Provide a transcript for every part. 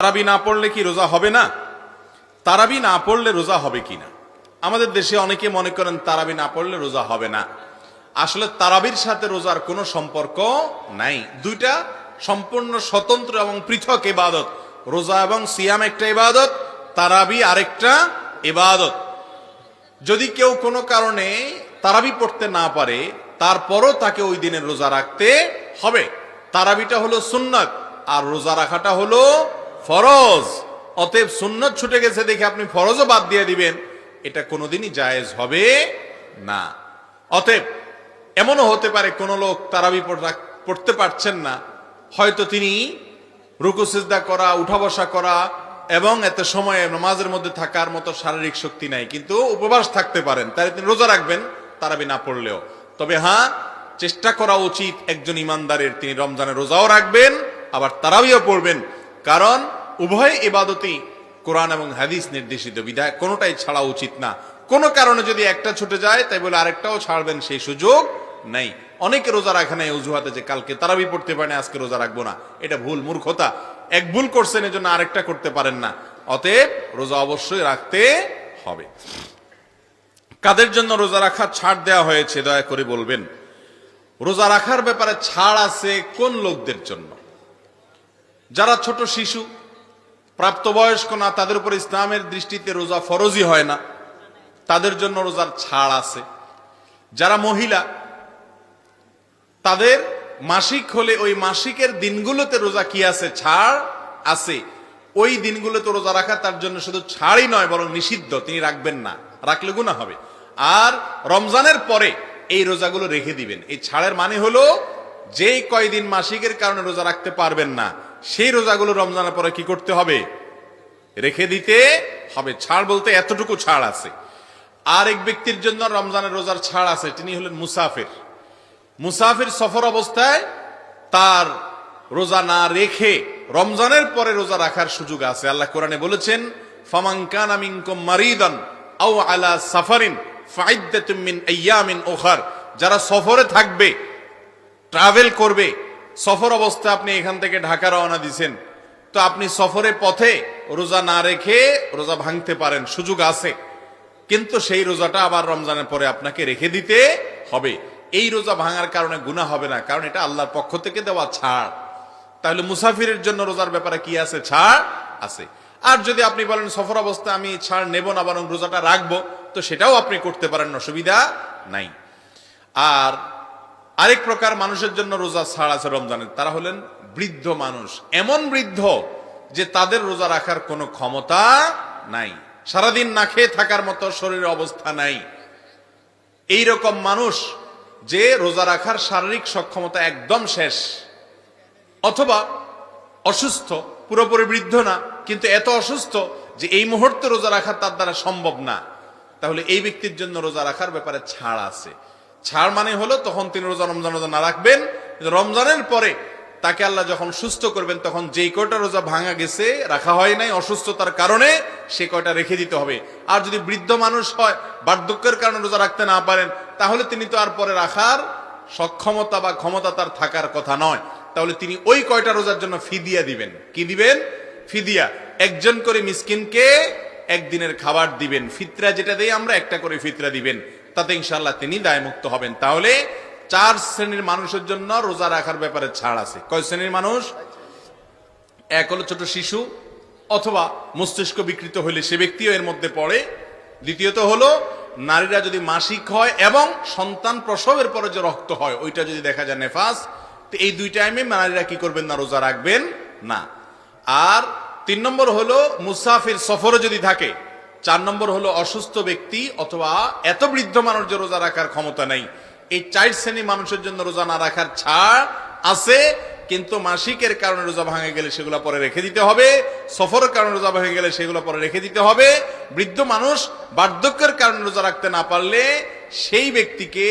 তারাবি না পড়লে কি রোজা হবে না? তারাবি না পড়লে রোজা হবে কি না? আমাদের দেশে অনেকে মনে করেন তারাবি না পড়লে রোজা হবে না। আসলে তারাবির সাথে রোজার কোনো সম্পর্ক নাই। দুইটা সম্পূর্ণ স্বতন্ত্র এবং পৃথক ইবাদত। রোজা এবং সিয়াম একটা ইবাদত, তারাবি আরেকটা ইবাদত। যদি কেউ কোনো কারণে তারাবি পড়তে না পারে, তারপরও তাকে ওই দিনের রোজা রাখতে হবে। তারাবিটা হলো সুন্নত, আর রোজা রাখাটা হলো ফরজ। অতএব সুন্নত ছুটে গেছে দেখে আপনি ফরজও বাদ দিয়ে দিবেন। এটা কোনোদিনই জায়েজ হবে না। অতএব এমনও হতে পারে কোনো লোক তারাবি পড়তে পারছেন না। হয়তো তিনি রুকু, সিজদা করা, উঠা বসা করা এবং এত সময় নামাজের মধ্যে থাকার মতো শারীরিক শক্তি নাই, কিন্তু উপবাস থাকতে পারেন। তাই তিনি রোজা রাখবেন, তারাবি না পড়লেও। তবে হ্যাঁ চেষ্টা করা উচিত একজন ইমানদারের। তিনি রমজানের রোজাও রাখবেন, আবার তারাবিও পড়বেন। কারণ উভয় ইবাদতই কোরআন এবং হাদিস নির্দেশিত, বিধায় কোনোটাই ছাড়া উচিত না। কোনো কারণে যদি একটা ছুটে যায়, তাই বলে আরেকটাও ছাড়বেন, সেই সুযোগ নেই। অনেকে রোজা রাখে নাই, অজুহাতে যে কালকে তারাবি পড়তে পারে আজকে রোজা রাখব না। এটা ভুল, মূর্খতা। এক ভুল করছেন, এজন্য আরেকটা করতে পারেন না। অতএব রোজা অবশ্যই রাখতে হবে। কাদের জন্য রোজা রাখা ছাড় দেওয়া হয়েছে, দয়া করে বলবেন। রোজা রাখার ব্যাপারে ছাড় আছে কোন লোকদের জন্য? যারা ছোট শিশু, প্রাপ্তবয়স্ক না, তাদের উপর ইসলামের দৃষ্টিতে রোজা ফরজই হয় না। তাদের জন্য রোজার ছাড় আছে। যারা মহিলা, তাদের মাসিক হলে ওই মাসিকের দিনগুলোতে রোজা কি আছে? ছাড় আছে। ওই দিনগুলোতে রোজা রাখা তার জন্য শুধু ছাড়ই নয়, বরং নিষিদ্ধ। তিনি রাখবেন না। রাখলে গুণা হবে। আর রমজানের পরে এই রোজাগুলো রেখে দিবেন। এই ছাড়ের মানে হলো, যেই কয়দিন মাসিকের কারণে রোজা রাখতে পারবেন না সেই রোজাগুলো রমজানের পরে কি করতে হবে? রেখে দিতে হবে। ছাড় বলতে এতটুকু ছাড় আছে। আর এক ব্যক্তির জন্য রমজানের রোজার ছাড় আছে, তিনি হলেন মুসাফির। মুসাফির সফর অবস্থায় তার রোজা না রেখে রমজানের পরে রোজা রাখার সুযোগ আছে। আল্লাহ কোরআনে বলেছেন আলা সাফারিন মিন যারা সফরে থাকবে, ট্রাভেল করবে সফর অবস্থা আপনি এখান থেকে ঢাকা রওনা দিছেন। তো আপনি সফরে পথে রোজা না রেখে রোজা ভাঙতে পারেন, সুযোগ আছে। কিন্তু সেই রোজাটা আবার রমজানের পরে আপনাকে রেখে দিতে হবে। এই রোজা ভাঙার কারণে গুণা হবে না, কারণ এটা আল্লাহর পক্ষ থেকে দেওয়া ছাড়। তাহলে মুসাফিরের জন্য রোজার ব্যাপারে কি আছে? ছাড় আছে। আর যদি আপনি বলেন, সফর অবস্থা আমি ছাড় নেব না, বরং রোজাটা রাখব, তো সেটাও আপনি করতে পারেন, অসুবিধা নাই। আর আরেক প্রকার মানুষের জন্য রোজা ছাড় আছে রমজানের। তারা হলেন বৃদ্ধ মানুষ। এমন বৃদ্ধ যে তাদের রোজা রাখার কোনো ক্ষমতা নাই। সারাদিন না খেয়ে থাকার মতো শরীরের অবস্থা নাই। এই রকম মানুষ যে রোজা রাখার শারীরিক সক্ষমতা একদম শেষ। অথবা অসুস্থ, পুরোপুরি বৃদ্ধ না, কিন্তু এত অসুস্থ যে এই মুহূর্তে রোজা রাখা তার দ্বারা সম্ভব না। তাহলে এই ব্যক্তির জন্য রোজা রাখার ব্যাপারে ছাড় আছে। ছাড় মানে হলো তখন তিনি রোজা রমজান রোজা না রাখবেন রমজানের পরে তাকে আল্লাহ যখন সুস্থ করবেন, তখন যেই কয়টা রোজা ভাঙা গেছে, রাখা হয় নাই অসুস্থতার কারণে সে কয়টা রেখে দিতে হবে। আর যদি বৃদ্ধ মানুষ হয়, বার্ধক্যের কারণে রোজা রাখতে না পারেন, তাহলে তিনি তো আর পরে রাখার সক্ষমতা বা ক্ষমতা তার থাকার কথা নয়। তাহলে তিনি ওই কয়টা রোজার জন্য ফিদিয়া দিবেন। কি দিবেন? ফিদিয়া। একজন করে মিসকিনকে একদিনের খাবার দিবেন। ফিতরা যেটা দেই আমরা একটা করে ফিতরা দিবেন। তাতে ইনশাল্লাহ তিনি দায়মুক্ত হবেন। তাহলে চার শ্রেণির মানুষের জন্য রোজা রাখার ব্যাপারে ছাড় আছে। কয় শ্রেণির মানুষ? এক হলো ছোট শিশু, অথবা মস্তিষ্ক বিকৃত হইলে সে ব্যক্তিও এর মধ্যে পড়ে। দ্বিতীয়ত হলো, নারীরা যদি মাসিক হয় এবং সন্তান প্রসবের পরে যে রক্ত হয়, ওইটা যদি দেখা যায় নেফাস, তো এই দুই টাইমে নারীরা কি করবেন না, রোজা রাখবেন? না। আর তিন নম্বর হলো, মুসাফির সফরে যদি থাকে চার নম্বর হলো অসুস্থ ব্যক্তি অথবা এত বৃদ্ধ মানুষ যে রোজা রাখার ক্ষমতা নেই। এই চার শ্রেণি মানুষের জন্য রোজা না রাখার ছাড় আছে, কিন্তু মাসিকের কারণে রোজা ভাঙে গেলে সেগুলো পরে রেখে দিতে হবে, সফরের কারণে রোজা ভেঙে গেলে সেগুলো পরে রেখে দিতে হবে। বৃদ্ধ মানুষ বার্ধক্যের কারণে রোজা রাখতে না পারলে সেই ব্যক্তিকে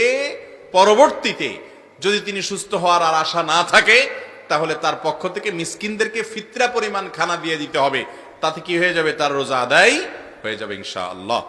পরবর্তীতে যদি তিনি সুস্থ হওয়ার আর আশা না থাকে, তাহলে তার পক্ষ থেকে মিসকিনদেরকে ফিতরা পরিমাণ খানা দিয়ে দিতে হবে। তাতে কি হয়ে যাবে? তার রোজা আদায় হয়ে যাবে ইনশাআল্লাহ।